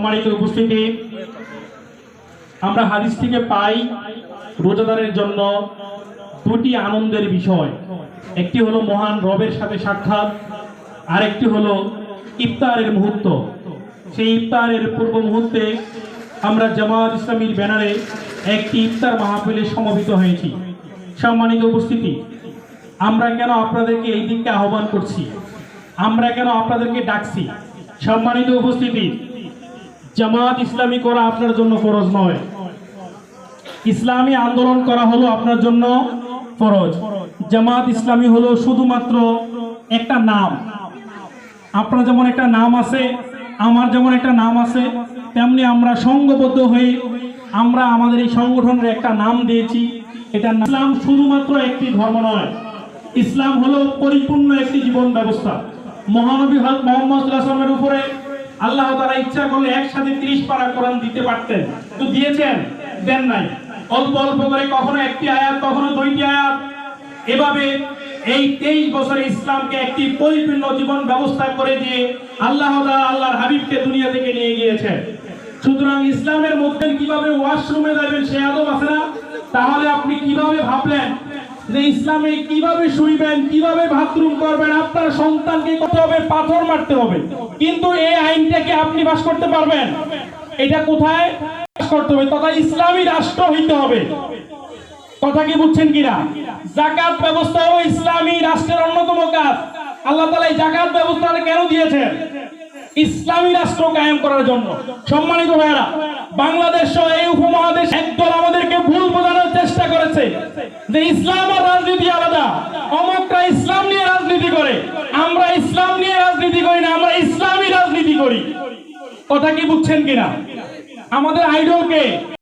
সম্মানিত উপস্থিতি, আমরা হাদিস থেকে পাই রোজাদারের জন্য দুটি আনন্দের বিষয়। একটি হলো মহান রবের সাথে সাক্ষাৎ আর একটি হলো ইফতারের মুহূর্ত। সেই ইফতারের পূর্ব মুহূর্তে আমরা জামাত ইসলামীর ব্যানারে একটি ইফতার মাহফিলে সমবেত হয়েছি। সম্মানিত উপস্থিতি, আমরা কেন আপনাদেরকে এই দিককে আহ্বান করছি? আমরা কেন আপনাদেরকে ডাকছি? সম্মানিত উপস্থিতি জামাত ইসলামী করা আপনার জন্য ফরজ নয়। ইসলামী আন্দোলন করা হলো আপনার জন্য ফরজ। জামাত ইসলামী হলো শুধুমাত্র একটা নাম। আপনার যেমন একটা নাম আছে, আমার যেমন একটা নাম আছে, তেমনি আমরা সংঘবদ্ধ হয়ে আমরা আমাদের এই সংগঠনের একটা নাম দিয়েছি। এটা ইসলাম শুধুমাত্র একটি ধর্ম নয়। ইসলাম হলো পরিপূর্ণ একটি জীবন ব্যবস্থা। মহানবী হজরত মোহাম্মদ উপরে আল্লাহ তারা ইচ্ছা করলে একসাথে তিরিশ পারা কোরআন দিতে পারতেন। তো দিয়েছেন? দেন নাই। অল্প অল্প করে কখনো একটি আয়াত, কখনো দুইটি আয়াত। এভাবে এই তেইশ বছরে ইসলামকে একটি পরিপূর্ণ জীবন ব্যবস্থা করে দিয়ে আল্লাহ আল্লাহর হাবিবকে দুনিয়া থেকে নিয়ে গিয়েছেন। সুতরাং ইসলামের মধ্যে কীভাবে ওয়াশরুমে যাবেন সে আদব আছে না? তাহলে আপনি কীভাবে ভাবলেন যে ইসলামে কীভাবে শুইবেন, কীভাবে বাথরুম করবেন, আপনার সন্তানকে করতে হবে, পাথর মারতে হবে। কিন্তু এই আইনটাকে আপনি বাস করতে পারবেন? এটা কোথায় করতে হবে? তথা ইসলামী রাষ্ট্র হইতে হবে। কথা কি বুঝছেন কিনা? জাকাত ব্যবস্থাও ইসলামী রাষ্ট্রের অন্যতম কাজ। আল্লাহ তালা এই জাকাত ব্যবস্থাটা কেন দিয়েছেন? ইসলামী রাষ্ট্র কায়েম করার জন্য। সম্মানিত ভাইয়েরা, বাংলাদেশ এই উপমহাদেশ একদল করেছে যে ইসলাম আর রাজনীতি আলাদা। অমুকরা ইসলাম নিয়ে রাজনীতি করে। আমরা ইসলাম নিয়ে রাজনীতি করি না, আমরা ইসলামী রাজনীতি করি। কথা কি বুঝছেন কিনা? আমাদের আইডলকে